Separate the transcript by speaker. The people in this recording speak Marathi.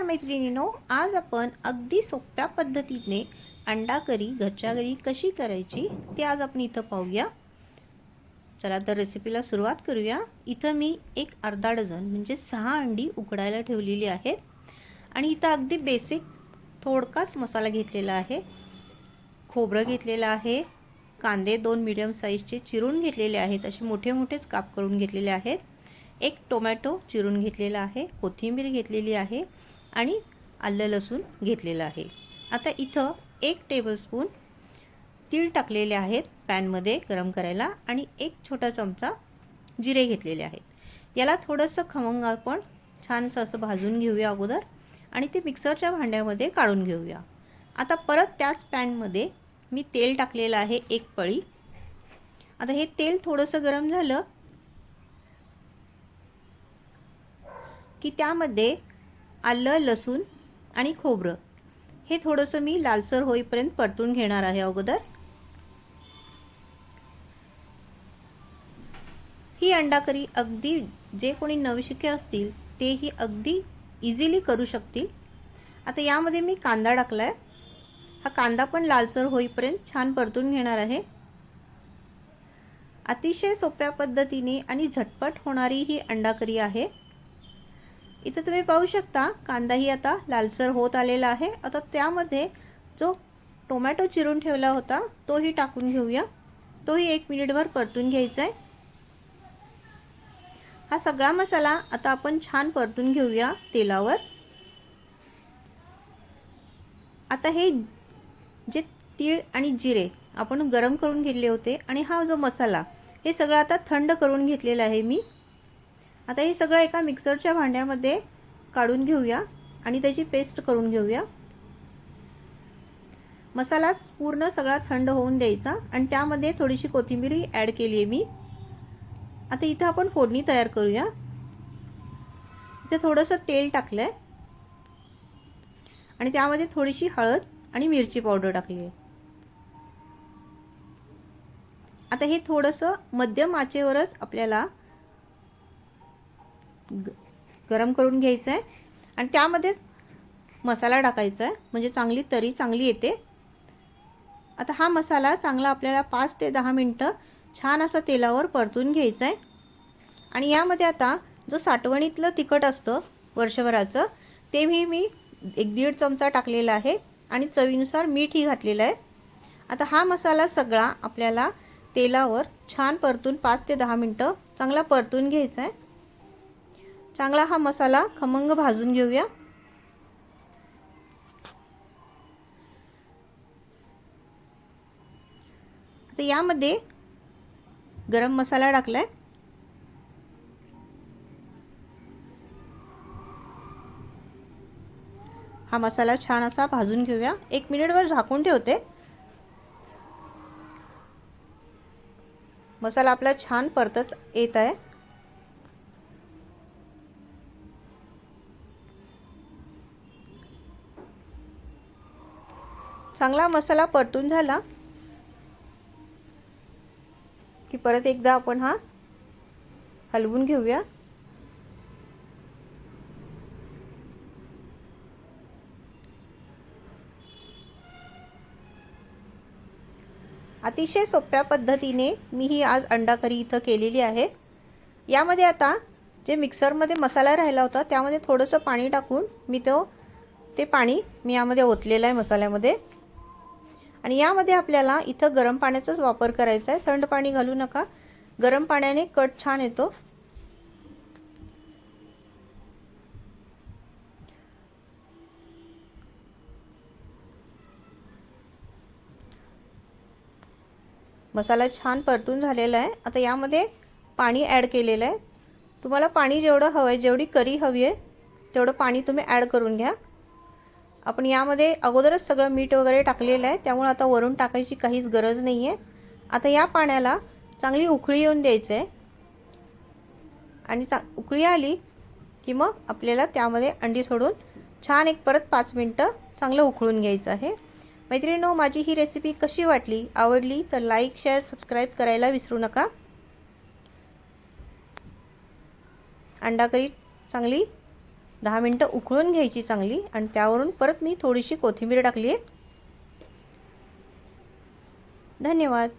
Speaker 1: नमस्कार मैत्रिणीनो आज आपण अगदी सोप्या पद्धतीने अंडा करी घरच्या घरी कशी करायची ते आज आपण इथं पाहूया. चला तर रेसिपीला सुरुवात करूया. इथं मी एक अर्धा डझन म्हणजे सहा अंडी उकडायला ठेवलेली आहेत. आणि इथं अगदी बेसिक थोडकाच मसाला घेतलेला आहे. खोबरं घेतलेलं आहे. कांदे दोन मिडियम साईजचे चिरून घेतलेले आहेत. असे मोठे मोठेच काप करून घेतलेले आहेत. एक टोमॅटो चिरून घेतलेला आहे. कोथिंबीर घेतलेली आहे. आणि आलं लसूण घेतलेलं आहे. आता इथं एक टेबलस्पून तीळ टाकलेले आहेत पॅनमध्ये गरम करायला आणि एक छोटा चमचा जिरे घेतलेले आहेत. याला थोडंसं खमंग आपण छानसं असं भाजून घेऊया अगोदर आणि ते मिक्सरच्या भांड्यामध्ये काढून घेऊया. आता परत त्याच पॅनमध्ये मी तेल टाकलेलं आहे एक पळी. आता हे तेल थोडंसं गरम झालं की त्यामध्ये आलं लसूण आणि खोबरं. हे थोडंसं मी लालसर होईपर्यंत परतून घेणार आहे अगोदर. ही अंडा करी अगदी जे कोणी नवशिके असतील तेही अगदी इझिली करू शकतील. आता यामध्ये मी कांदा टाकला आहे हा कांदा पण लालसर होईपर्यंत छान परतून घेणार आहे. अतिशय सोप्या पद्धतीने आणि झटपट होणारी ही अंडा करी आहे. इथं तुम्ही पाहू शकता कांदाही आता लालसर होत आलेला आहे. आता त्यामध्ये जो टोमॅटो चिरून ठेवला होता तोही टाकून घेऊया. तोही एक मिनिटभर परतून घ्यायचा आहे. हा सगळा मसाला आता आपण छान परतून घेऊया तेलावर. आता हे जे तीळ आणि जिरे आपण गरम करून घेतले होते आणि हा जो मसाला हे सगळं आता थंड करून घेतलेला आहे मी. आता हे सगळं एका मिक्सरच्या भांड्यामध्ये काढून घेऊया आणि त्याची पेस्ट करून घेऊया. मसाला पूर्ण सगळा थंड होऊन द्यायचा आणि त्यामध्ये थोडीशी कोथिंबीरही ॲड केली आहे मी. आता इथं आपण फोडणी तयार करूया. इथे थोडंसं तेल टाकलं आहे आणि त्यामध्ये थोडीशी हळद आणि मिरची पावडर टाकली आहे. आता हे थोडंसं मध्यम आचेवरच आपल्याला गरम करून घ्यायचं आहे आणि त्यामध्येच मसाला टाकायचा आहे म्हणजे चांगली तरी चांगली येते. आता हा मसाला चांगला आपल्याला पाच ते दहा मिनटं छान असा तेलावर परतून घ्यायचा आहे आणि यामध्ये आता जो साठवणीतलं तिखट असतं वर्षभराचं ते मी मी एक दीड चमचा टाकलेला आहे आणि चवीनुसार मीठही घातलेलं आहे. आता हा मसाला सगळा आपल्याला तेलावर छान परतून पाच ते दहा मिनटं चांगला परतून घ्यायचा आहे चांगला हा मसाला खमंग भाजून घेऊया. आता यामध्ये गरम मसाला टाकलाय. हा मसाला छान असा भाजून घेऊया. एक मिनिटभर झाकून ठेवते. मसाला आपला छान परतत येत आहे. चांगला मसाला परतून झाला की परत एकदा आपण हा हलवून घेऊया. अतिशय सोप्या पद्धतीने मी ही आज अंडा करी इथं केलेली आहे. यामध्ये आता जे मिक्सरमध्ये मसाला राहिला होता त्यामध्ये थोडंसं पाणी टाकून मी तो ते पाणी मी यामध्ये ओतलेलं आहे मसाल्यामध्ये. आणि यामध्ये आपल्याला इथं गरम पाण्याचाच वापर करायचा आहे. थंड पाणी घालू नका. गरम पाण्याने कट छान येतो. मसाला छान परतून झालेला आहे. आता यामध्ये पाणी ॲड केलेलं आहे. तुम्हाला पाणी जेवढं हवं आहे जेवढी करी हवी आहे तेवढं पाणी तुम्ही ॲड करून घ्या. आपण यामध्ये अगोदरच सगळं मीठ वगैरे टाकलेलं आहे. त्यामुळे आता वरून टाकायची काहीच गरज नाही आहे आता या पाण्याला चांगली उकळी येऊन द्यायचं. आहे आणि चा उकळी आली की मग आपल्याला त्यामध्ये अंडी सोडून छान एक परत पाच मिनटं चांगलं उकळून घ्यायचं आहे. मैत्रिणीनो माझी ही रेसिपी कशी वाटली? आवडली तर लाईक शेअर सबस्क्राईब करायला विसरू नका. अंडा करी चांगली दहा मिनटं उकळून घ्यायची चांगली आणि त्यावरून परत मी थोडीशी कोथिंबीर टाकली आहे धन्यवाद.